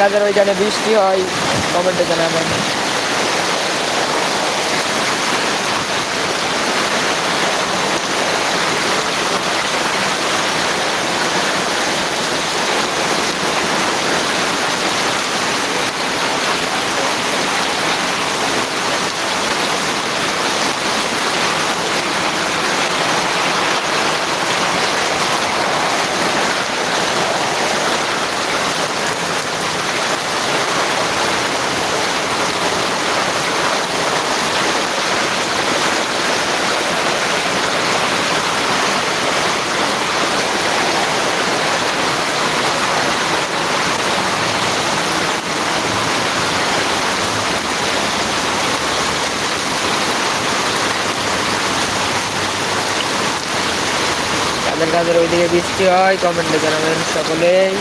কাজের ওইখানে বৃষ্টি হয় কমেন্টে জানাবেন। কাজের ওইদিকে বৃষ্টি হয় কমেন্টে জানাবেন সকলেই।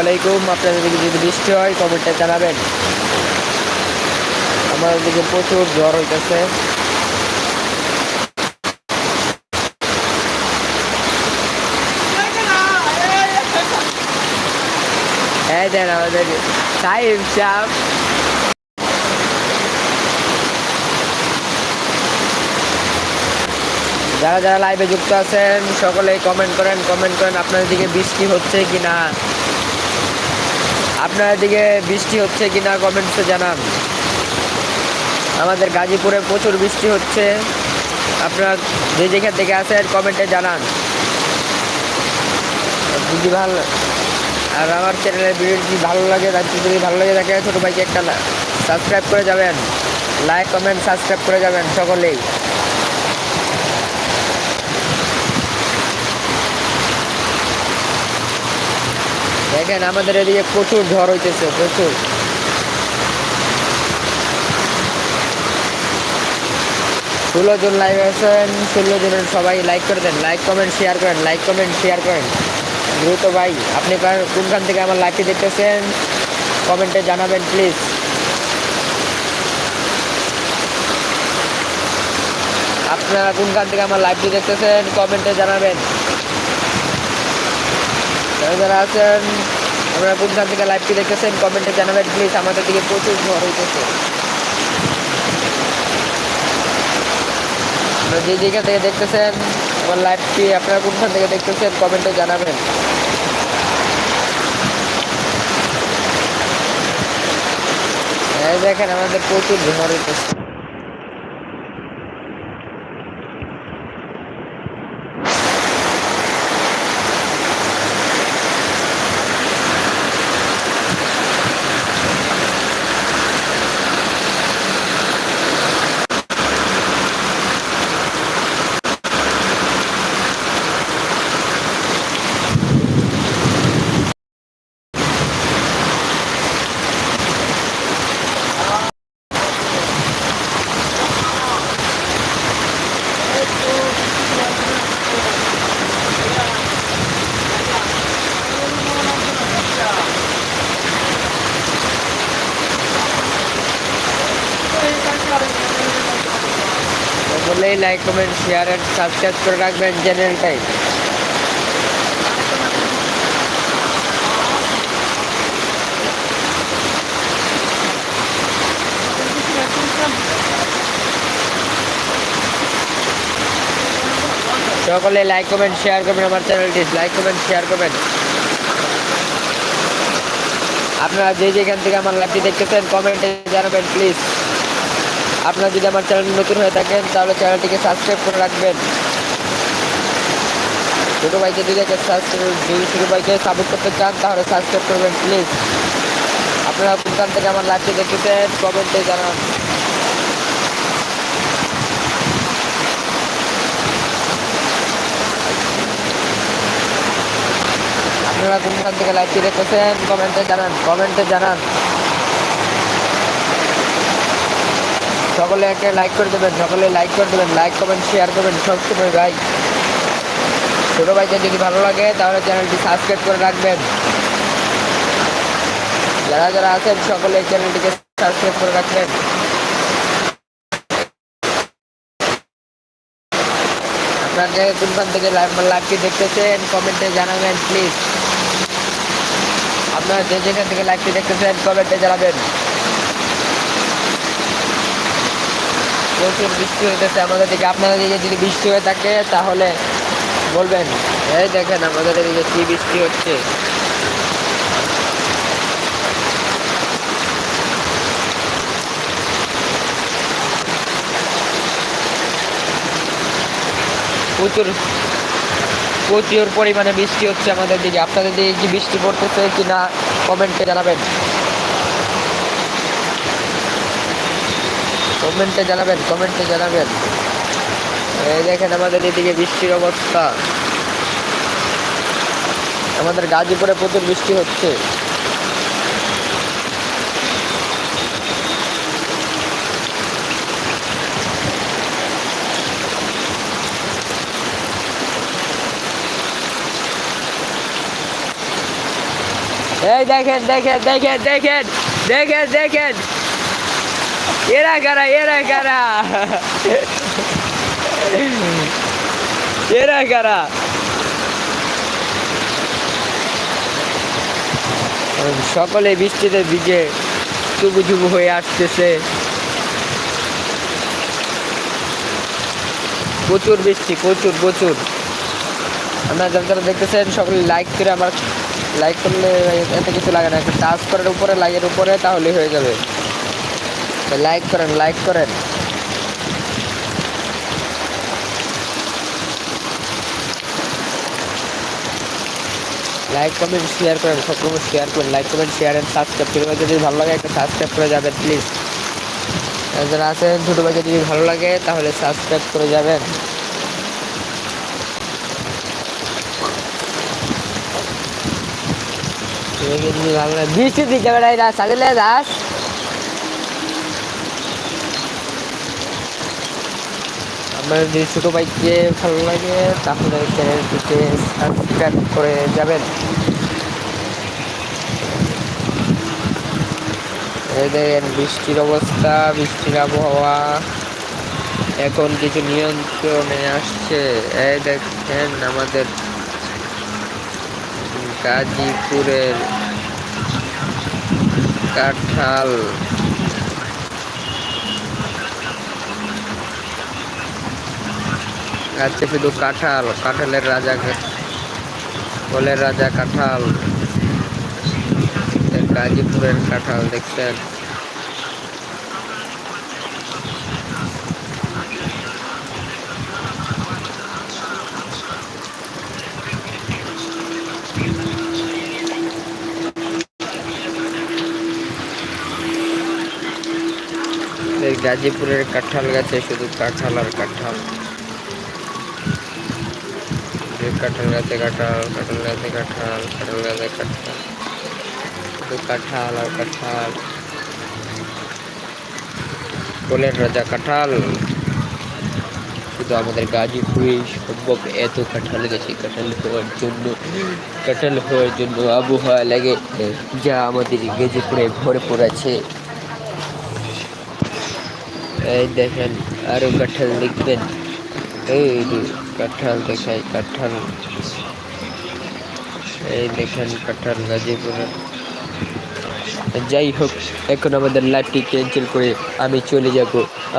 আলাইকুম, আপনাদের দিকে যদি বৃষ্টি হয়, কমেন্টে জানাবেন। আমাদের দিকে প্রচুর জ্বর হইতেছে। যারা যারা লাইভে যুক্ত আছেন, সকলেই কমেন্ট করেন কমেন্ট করেন, আপনাদের দিকে বৃষ্টি হচ্ছে কি না আপনাদের দিকে বৃষ্টি হচ্ছে কি না কমেন্টসে জানান। আমাদের গাজীপুরে প্রচুর বৃষ্টি হচ্ছে। আপনারা যে যেখান থেকে আছেন কমেন্টে জানান। যদি ভালো আর আমার চ্যানেলের ভিডিও যদি ভালো লাগে যদি ভালো লাগে থাকে ছোটো ভাইকে একটা সাবস্ক্রাইব করে যাবেন। লাইক কমেন্ট সাবস্ক্রাইব করে যাবেন সকলেই। দেখেন আমাদের এদিকে প্রচুর ঝড় হইতেছে, প্রচুর। ষোলো জন লাইভ আছেন, ষোলো জনের সবাই লাইক করে দেন লাইক কমেন্ট শেয়ার করেন লাইক কমেন্ট শেয়ার করেন। দ্রুত ভাই, আপনি কোনখান থেকে আমার লাইভটি দেখতেছেন? কমেন্টে জানাবেন প্লিজ আপনারা কোনখান থেকে আমার লাইভটি দেখতেছেন? কমেন্টে জানাবেন। যারা আছেন, আপনারা কোনখান থেকে লাইভটি দেখতেছেন কমেন্টে জানাবেন প্লিজ আমাদের দিকে প্রচুর ঝড় হইতেছে আপনারা যে যেখান থেকে দেখতেছেন, আমার লাইভটি আপনারা কোনখান থেকে দেখতেছেন কমেন্টে জানাবেন। দেখেন, আমাদের প্রচুর ঝড় হইতেছে অবশ্যই লাইক কমেন্ট শেয়ার আর সাবস্ক্রাইব করে রাখবেন জেনারেল টাইম সকলে লাইক কমেন্ট শেয়ার করবেন আমার চ্যানেলটি লাইক কমেন্ট শেয়ার করবেন। আপনারা যে যেখান থেকে আমার লাইভটি দেখতেছেন কমেন্টে জানাবেন প্লিজ আপনারা যদি আমার চ্যানেল নতুন হয়ে থাকেন, তাহলে চ্যানেলটিকে সাবস্ক্রাইব করে রাখবেন। ছোটো ভাইকে যদি যদি ছোটো ভাইকে সাপোর্ট করতে চান, তাহলে সাবস্ক্রাইব করবেন প্লিজ আপনারা কোনখান থেকে আমার লাইভটি দেখতেছেন কমেন্টে জানান। আপনারা কোনখান থেকে লাইভটি দেখতেছেন কমেন্টে জানান কমেন্টে জানান। সকলে একটা লাইক করে দেবেন, সকলে লাইক করে দেবেন লাইক কমেন্ট শেয়ার করবেন সবসময় ভাই। ছোটো ভাইকে যদি ভালো লাগে, তাহলে চ্যানেলটি সাবস্ক্রাইব করে রাখবেন। যারা যারা আছেন, সকলে চ্যানেলটিকে সাবস্ক্রাইব করে রাখবেন। আপনাকে কোনখান থেকে লাইভটি দেখতেছেন কমেন্টে জানাবেন প্লিজ আপনারা যে যেখান থেকে লাইভটি দেখতেছেন কমেন্টে জানাবেন। প্রচুর বৃষ্টি হইতেছে আমাদের দিকে। আপনাদের দিকে যদি বৃষ্টি হয়ে থাকে, তাহলে বলবেন, এই দেখেন আমাদের এদিকে কি বৃষ্টি হচ্ছে। প্রচুর প্রচুর পরিমাণে বৃষ্টি হচ্ছে আমাদের দিকে। আপনাদের দিকে কি বৃষ্টি পড়তেছে কি না কমেন্টে জানাবেন। কমেন্টে জানাবেন কমেন্টে জানাবেন। এই দেখেন আমাদের এদিকে বৃষ্টির অবস্থা। আমাদের গাজীপুরে প্রচুর বৃষ্টি হচ্ছে। এই দেখেন দেখেন দেখেন দেখেন দেখেন দেখেন। এরা কারা এরা কারা এরা কারা সকলে বৃষ্টিতে ভিজে চুবু চুবু হয়ে আসতেছে। প্রচুর বৃষ্টি, প্রচুর প্রচুর। আপনারা যারা যারা দেখতেছেন, সকলে লাইক করে আমার লাইক করলে এতে কিছু লাগে না। একটা টাচ করার উপরে লাইকের উপরে তাহলে হয়ে যাবে। লাইক করেন লাইক করেন। লাইক, কমেন্ট শেয়ার করেন সবরকম শেয়ার করেন like comment share and subscribe ছোটো যদি ভালো লাগে একটা সাবস্ক্রাইব করে যাবেন প্লিজ যারা আছেন, ছোটো ভাইকে যদি ভালো লাগে, তাহলে সাবস্ক্রাইব করে যাবেন। বৃষ্টির দিকে বেড়াই রাস আগলে দাস আপনার যদি ছোটো ভাইকে ভালো লাগে, তাহলে চ্যানেলটিকে সাবস্ক্রাইব করে যাবেন। দেখেন, বৃষ্টির অবস্থা, বৃষ্টির আবহাওয়া। এখন কিছু নিয়ন্ত্রণে আসছে। এই দেখেন আমাদের গাজীপুরের কাঁঠাল। আছে শুধু কাঁঠাল, কাঁঠালের রাজা বলের রাজা কাঁঠাল। গাজীপুরের কাঁঠাল দেখছেন। গাজীপুরের কাঁঠাল গাছে শুধু কাঁঠাল আর কাঁঠাল। কাঁঠাল গাছে কাঁঠাল কাঁঠাল গাছে কাঁঠাল কাঁঠাল গাছে কাঁঠাল। কাঁঠাল আর কাঁঠাল। কোলের রাজা কাঁঠাল। শুধু আমাদের গাজীপুরে সম্ভব এত কাঁঠাল গেছে, কাঁঠাল হওয়ার জন্য, কাঁঠাল হওয়ার জন্য আবহাওয়া লাগে, যা আমাদের গাজীপুরে ভরপুর আছে। এই দেখেন, আরও কাঁঠাল দেখবেন। এই কাঁঠাল দেখাই, কাঁঠাল। এই দেখেন কাঁঠাল গাজীপুরে যাই হোক, এখন আমাদের লাইভটি ক্যান্সেল করে আমি চলে যাব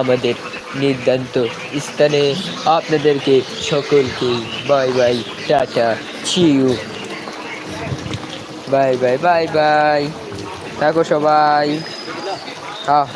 আমাদের নির্ধান্ত স্থানে। আপনাদেরকে সকলকে বাই বাই টাটা চিউ বাই বাই বাই বাই থাকো সবাই। হ্যাঁ